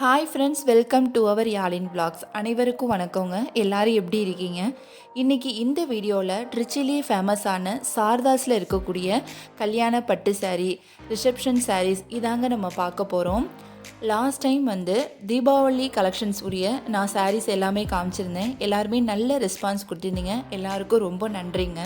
Hi friends welcome to our யாழின் blogs அனைவருக்கும் வணக்கங்க. எல்லாரும் எப்படி இருக்கீங்க? இன்றைக்கி இந்த வீடியோவில் ட்ரிச்சிலி ஃபேமஸான சாரதாஸில் இருக்கக்கூடிய கல்யாண பட்டு சாரீ ரிசப்ஷன் சாரீஸ் இதாங்க நம்ம பார்க்க போகிறோம் லாஸ்ட் டைம் வந்து தீபாவளி கலெக்ஷன்ஸ் உரிய நான் சாரீஸ் எல்லாமே காமிச்சிருந்தேன். எல்லாருமே நல்ல ரெஸ்பான்ஸ் கொடுத்துருந்தீங்க. எல்லாருக்கும் ரொம்ப நன்றிங்க.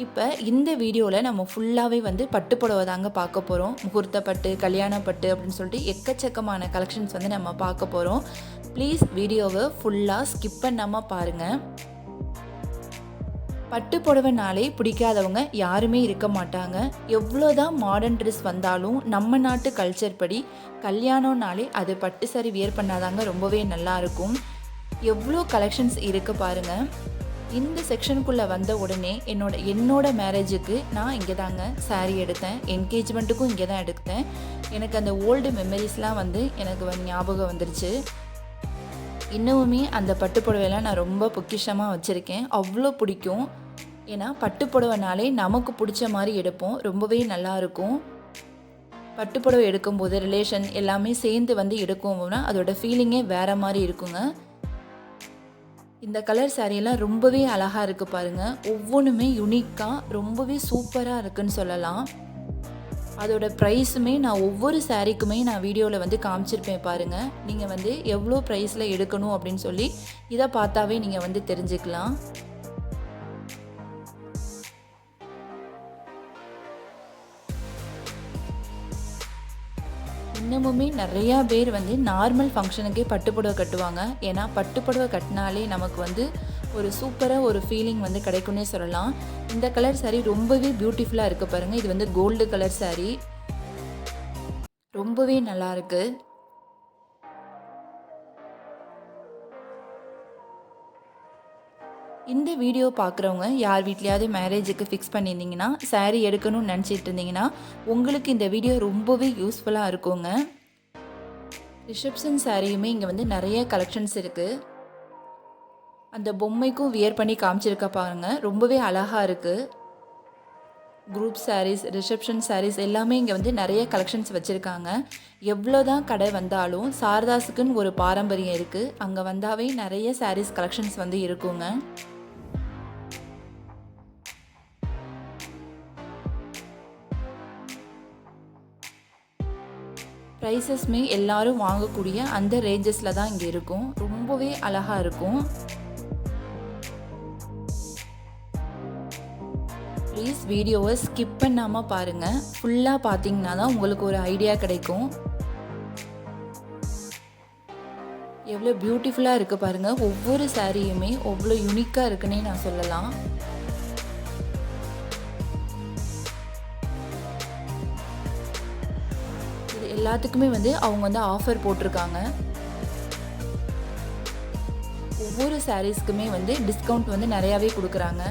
இப்போ இந்த வீடியோவில் நம்ம ஃபுல்லாகவே வந்து பட்டு புடவை தாங்க பார்க்க போகிறோம் முகூர்த்த பட்டு கல்யாண பட்டு அப்படின்னு சொல்லிட்டு எக்கச்சக்கமான கலெக்ஷன்ஸ் வந்து நம்ம பார்க்க போகிறோம் ப்ளீஸ் வீடியோவை ஃபுல்லாக ஸ்கிப் பண்ணாமல் பாருங்கள் பட்டு புடவைனாலே பிடிக்காதவங்க யாருமே இருக்க மாட்டாங்க. எவ்வளோதான் மாடர்ன் ட்ரெஸ் வந்தாலும் நம்ம நாட்டு கல்ச்சர் படி கல்யாணம்னாலே அது பட்டு சரி வியர் பண்ணாதாங்க ரொம்பவே நல்லா இருக்கும். எவ்வளோ கலெக்ஷன்ஸ் இருக்குது பாருங்கள் இந்த செக்ஷனுக்குள்ளே வந்த உடனே என்னோட என்னோட மேரேஜுக்கு நான் இங்கே தாங்க saree எடுத்தேன். என்கேஜ்மெண்ட்டுக்கும் இங்கே தான் எடுத்தேன். எனக்கு அந்த ஓல்டு மெமரிஸ்லாம் வந்து எனக்கு ஞாபகம் வந்துருச்சு. இன்னமுமே அந்த பட்டு புடவையெல்லாம் நான் ரொம்ப பொக்கிஷமாக வச்சுருக்கேன். அவ்வளோ பிடிக்கும். ஏன்னா பட்டு புடவைனாலே நமக்கு பிடிச்ச மாதிரி எடுப்போம். ரொம்பவே நல்லா இருக்கும் பட்டு புடவை எடுக்கும்போது ரிலேஷன் எல்லாமே சேர்ந்து வந்து எடுக்கும்னா அதோட ஃபீலிங்கே வேறு மாதிரி இருக்குங்க. இந்த கலர் சாரியெல்லாம் ரொம்பவே அழகாக இருக்குது பாருங்கள் ஒவ்வொன்றுமே யுனிக்காக ரொம்பவே சூப்பராக இருக்குன்னு சொல்லலாம். அதோட ப்ரைஸுமே நான் ஒவ்வொரு சாரீக்குமே நான் வீடியோவில் வந்து காமிச்சிருப்பேன் பாருங்கள் நீங்கள் வந்து எவ்வளோ ப்ரைஸில் எடுக்கணும் அப்படின்னு சொல்லி இதை பார்த்தாவே நீங்கள் வந்து தெரிஞ்சுக்கலாம். இன்னமுமே நிறையா பேர் வந்து நார்மல் ஃபங்க்ஷனுக்கே பட்டுப்புடவை கட்டுவாங்க. ஏன்னா பட்டுப்புடவை கட்டினாலே நமக்கு வந்து ஒரு சூப்பராக ஒரு ஃபீலிங் வந்து கிடைக்கும்னே சொல்லலாம். இந்த கலர் சாரீ ரொம்பவே பியூட்டிஃபுல்லாக இருக்குது பாருங்கள் இது வந்து கோல்டு கலர் சாரீ ரொம்பவே நல்லா இந்த வீடியோ பார்க்குறவங்க யார் வீட்லையாவது மேரேஜுக்கு ஃபிக்ஸ் பண்ணியிருந்தீங்கன்னா சேரீ எடுக்கணும்னு நினச்சிட்டு இருந்தீங்கன்னா உங்களுக்கு இந்த வீடியோ ரொம்பவே யூஸ்ஃபுல்லாக இருக்குங்க. ரிசப்ஷன் சாரியுமே இங்கே வந்து நிறைய கலெக்ஷன்ஸ் இருக்குது அந்த பொம்மைக்கும் வியர் பண்ணி காமிச்சிருக்க பாருங்க ரொம்பவே அழகாக இருக்குது குரூப் சாரீஸ் ரிசப்ஷன் சாரீஸ் எல்லாமே இங்கே வந்து நிறைய கலெக்ஷன்ஸ் வச்சுருக்காங்க. எவ்வளோ தான் கடை வந்தாலும் சாரதாஸுக்குன்னு ஒரு பாரம்பரியம் இருக்குது அங்கே வந்தாவே நிறைய சாரீஸ் கலெக்ஷன்ஸ் வந்து இருக்குங்க. ப்ரைஸஸ்மே எல்லாரும் வாங்கக்கூடிய அந்த ரேஞ்சஸில் தான் இங்கே இருக்கும். ரொம்பவே அழகாக இருக்கும். ப்ளீஸ் வீடியோவை ஸ்கிப் பண்ணாமல் பாருங்கள் ஃபுல்லாக பார்த்தீங்கன்னா தான் உங்களுக்கு ஒரு ஐடியா கிடைக்கும். எவ்வளோ பியூட்டிஃபுல்லாக இருக்குது பாருங்கள் ஒவ்வொரு சாரியுமே அவ்வளோ யூனிக்காக இருக்குன்னே நான் சொல்லலாம். இது எல்லாத்துக்குமே வந்து அவங்க வந்து ஆஃபர் போட்டிருக்காங்க. ஒவ்வொரு சாரீஸ்க்குமே வந்து டிஸ்கவுண்ட் வந்து நிறையாவே கொடுக்குறாங்க.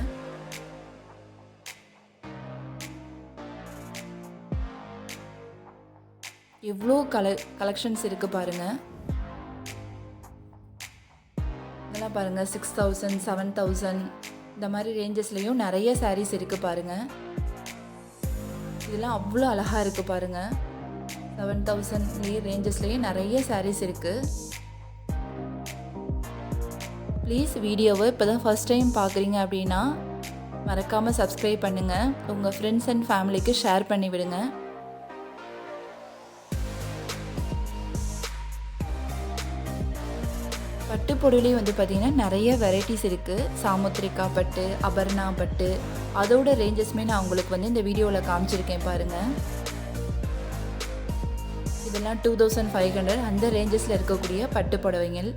எவ்வளோ கல கலெக்ஷன்ஸ் இருக்குது பாருங்கள் இதெல்லாம் பாருங்கள் சிக்ஸ் தௌசண்ட் செவன் தௌசண்ட் இந்த மாதிரி ரேஞ்சஸ்லேயும் நிறைய சாரீஸ் இருக்குது பாருங்கள் இதெல்லாம் அவ்வளோ அழகாக இருக்குது பாருங்கள் செவன் தௌசண்ட்லேயே ரேஞ்சஸ்லேயும் நிறைய சாரீஸ் இருக்குது ப்ளீஸ் வீடியோவை இப்போ தான் ஃபஸ்ட் டைம் பார்க்குறீங்க அப்படின்னா மறக்காமல் சப்ஸ்கிரைப் பண்ணுங்கள் உங்கள் ஃப்ரெண்ட்ஸ் அண்ட் ஃபேமிலிக்கு ஷேர் பண்ணி பட்டு பொருளையும் வந்து பார்த்திங்கன்னா நிறைய வெரைட்டிஸ் இருக்குது சாமுத்திரிக்கா பட்டு அபர்ணா பட்டு. அதோட ரேஞ்சஸ்மே நான் உங்களுக்கு வந்து இந்த வீடியோவில் காமிச்சிருக்கேன் பாருங்கள் இதெல்லாம் டூ தௌசண்ட் ஃபைவ் ஹண்ட்ரட் அந்த ரேஞ்சஸில் இருக்கக்கூடிய பட்டு புடவைங்கள்